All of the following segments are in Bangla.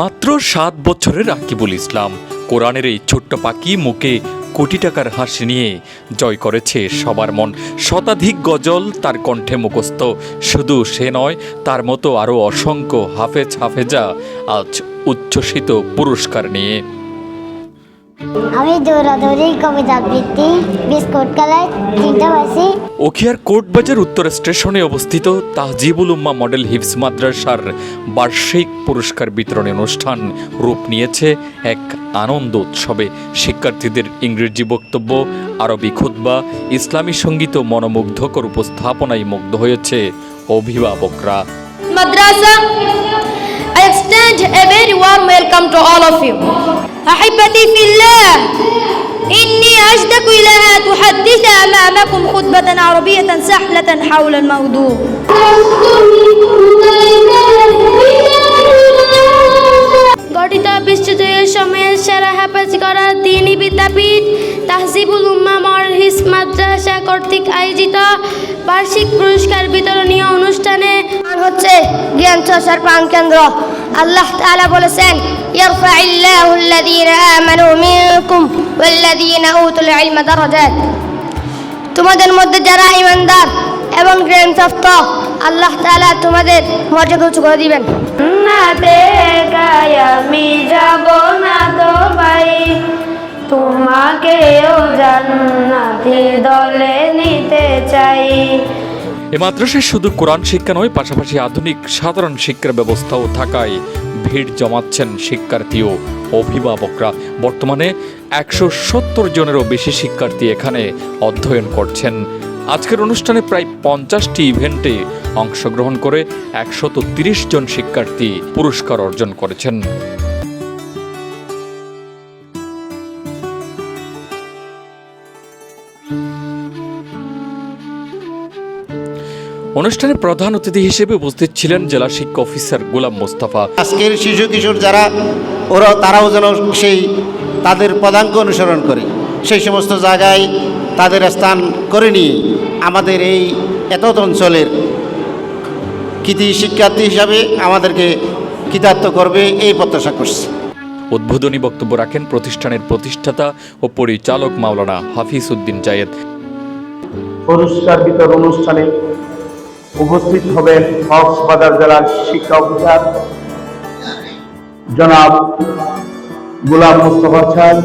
মাত্র সাত বছরের রাকিবুল ইসলাম। কোরআনের এই ছোট্ট পাখি মুখে কোটি টাকার হাসি নিয়ে জয় করেছে সবার মন। শতাধিক গজল তার কণ্ঠে মুখস্থ। শুধু সে নয়, তার মতো আরও অসংখ্য হাফেজ হাফেজা আজ উচ্ছ্বসিত পুরস্কার নিয়ে। আমি দৌড়াদৌড়ি কবিতা আবৃত্তি বিস্কুট কালার তিনটা পাইছি ওখিয়ার কোর্টবাজার উত্তর স্টেশনে অবস্থিত তাহজিবুল উম্মা মডেল হিফস মাদ্রাসার বার্ষিক পুরস্কার বিতরণী অনুষ্ঠান রূপ নিয়েছে এক আনন্দ উৎসবে। শিক্ষার্থীদের ইংরেজি বক্তব্য আরবি খুতবা ইসলামী সংগীত ও মনোমুগ্ধকর উপস্থাপনায় মুগ্ধ হয়েছে অভিভাবকরা। Madrasa, I extend a very warm welcome to all of you. أحبتي في الله إني أشتاق إلى أن تحدث أمامكم خطبة عربية سهلة حول الموضوع গঠিত বিস্তৃত সময়ের সেরা হাফেজ করা দিনী বিদ্যাপীঠ তাহজিবুল উম্মা মরহিস মাদ্রাসা কর্তৃক আয়োজিত বার্ষিক পুরস্কার বিতরণীয় অনুষ্ঠানে আর হচ্ছে জ্ঞান চর্চার প্রাণকেন্দ্র আল্লাহ তাআলা বলেছেন يرفع الله الذين آمنوا منكم والذين أوتوا العلم درجات তোমাদের মধ্যে যারা ইমানদার এবং জ্ঞানপ্রাপ্ত আল্লাহ তাআলা তোমাদের মর্যাদা উঁচু করে দিবেন নাতে গায় আমি যাব না তো ভাই তোমাকেও জান্নাতি দলে নিতে চাই। এ মাদ্রাসায় শুধু কোরআন শিক্ষা নয়, পাশাপাশি আধুনিক সাধারণ শিক্ষার ব্যবস্থাও থাকায় ভিড় জমাচ্ছেন শিক্ষার্থী ও অভিভাবকরা। বর্তমানে একশো সত্তর জনেরও বেশি শিক্ষার্থী এখানে অধ্যয়ন করছেন। আজকের অনুষ্ঠানে প্রায় পঞ্চাশটি ইভেন্টে অংশগ্রহণ করে একশত জন শিক্ষার্থী পুরস্কার অর্জন করেছেন। অনুষ্ঠানে প্রধান অতিথি হিসেবে উপস্থিত ছিলেন জেলা শিক্ষা অফিসার গোলাম মোস্তফা। আজকের শিশু কিশোর যারা ওরা তারাও যেন সেই তাদের পদাঙ্ক অনুসরণ করে। সেই সমস্ত জায়গায় তাদের স্থান করে নিয়ে আমাদের এই এত অঞ্চলের কৃতি শিক্ষার্থী হিসাবে আমাদেরকে কৃতার্থ করবে এই প্রত্যাশা করছি। উদ্বোধনী বক্তব্য রাখেন প্রতিষ্ঠানের প্রতিষ্ঠাতা ও পরিচালক মাওলানা হাফিজ উদ্দিন জায়েদ। পুরস্কার বিতরণ অনুষ্ঠানে উপস্থিত হবেন কক্সবাজার জেলার শিক্ষা অফিসার জনাব গোলাম মুস্তফা সাহেব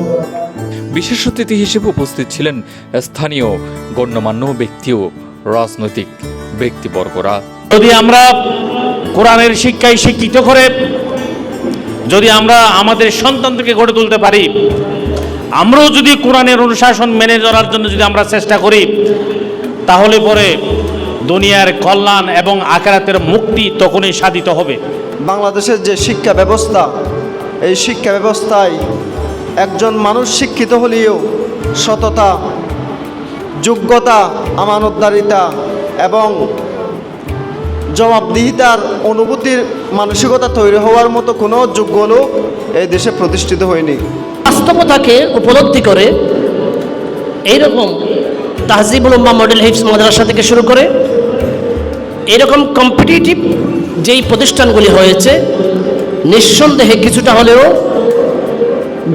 বিশেষ অতিথি হিসেবে উপস্থিত ছিলেন স্থানীয় গণ্যমান্য ব্যক্তি ও রাজনৈতিক ব্যক্তিবর্গরা। যদি আমরা কোরআনের শিক্ষায় শিক্ষিত করে যদি আমরা আমাদের সন্তানদেরকে গড়ে তুলতে পারি আমরাও যদি কোরআনের অনুশাসন মেনে চলার জন্য যদি আমরা চেষ্টা করি তাহলে পরে দুনিয়ার কল্যাণ এবং আকারাতের মুক্তি তখনই সাধিত হবে। বাংলাদেশের যে শিক্ষা ব্যবস্থা এই শিক্ষা ব্যবস্থায় একজন মানুষ শিক্ষিত হলেও সততা যোগ্যতা আমানতদারিতা এবং জবাবদিহিতার অনুভূতির মানসিকতা তৈরি হওয়ার মতো কোনো যোগ্য লোক এই দেশে প্রতিষ্ঠিত হয়নি। বাস্তবতাকে উপলব্ধি করে এইরকম তাহজিবুল উম্মা মডেল হিপস মাদ্রাসা থেকে শুরু করে এরকম কম্পিটিটিভ যেই প্রতিষ্ঠানগুলি হয়েছে নিঃসন্দেহে কিছুটা হলেও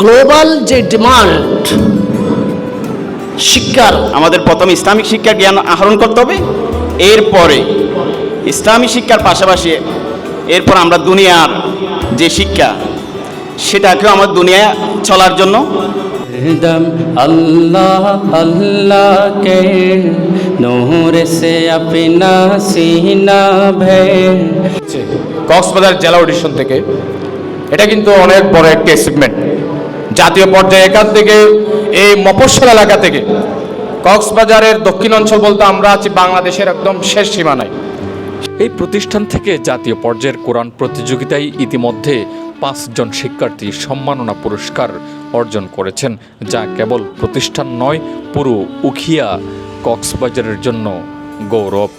গ্লোবাল যে ডিমান্ড শিক্ষার আমাদের প্রথম ইসলামিক শিক্ষা জ্ঞান আহরণ করতে হবে এরপরে ইসলামী শিক্ষার পাশাপাশি এরপর আমরা দুনিয়ার যে শিক্ষা সেটাকেও আমার দুনিয়া চলার জন্য আল্লাহ আল্লাহকে নূর সে আপনা সিনা ভে কক্সবাজার জেলা অডিশন থেকে। এটা কিন্তু অনেক বড় একটি অ্যাচিভমেন্ট জাতীয় পর্যায়ে এখান থেকে এই মফস্বল এলাকা থেকে কক্সবাজারের দক্ষিণ অঞ্চল বলতে আমরা আছি বাংলাদেশের একদম শেষ সীমানায়। এই প্রতিষ্ঠান থেকে জাতীয় পর্যায়ের কোরআন প্রতিযোগিতায় ইতিমধ্যে পাঁচজন শিক্ষার্থী সম্মাননা পুরস্কার অর্জন করেছেন যা কেবল প্রতিষ্ঠান নয় পুরো উখিয়া কক্সবাজারের জন্য গৌরব।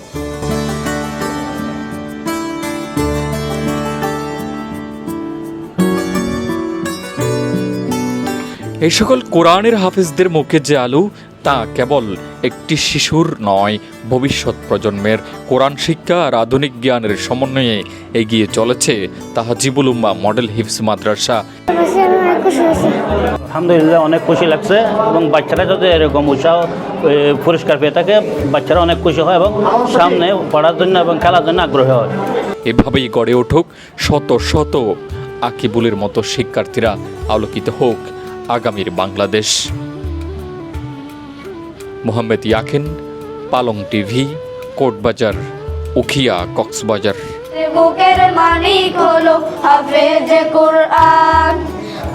এই সকল কোরআনের হাফিজদের মুখে যে আলু, তা কেবল একটি শিশুর নয়, ভবিষ্যৎ প্রজন্মের কোরআন শিক্ষা আর আধুনিক জ্ঞানের সমন্বয়ে এগিয়ে চলেছে তাহাজিবুল উম্মা মডেল হিফস মাদ্রাসা। অনেক খুশি হয়েছি। আলহামদুলিল্লাহ অনেক খুশি লাগছে এবং বাচ্চারা যদি এরকম উৎসাহ পুরস্কার পেয়ে থাকে বাচ্চারা অনেক খুশি হয় এবং সামনে পড়ার জন্য এবং খেলার জন্য আগ্রহী হয়। এভাবেই গড়ে উঠুক শত শত আকিবুলের মতো শিক্ষার্থীরা আলোকিত হোক আগামীর বাংলাদেশ। মোহাম্মদ ইয়াকিন পালং টিভি কোটবাজার উখিয়া কক্সবাজার। বুকের মালিক হলো হাফেজ কোরআন।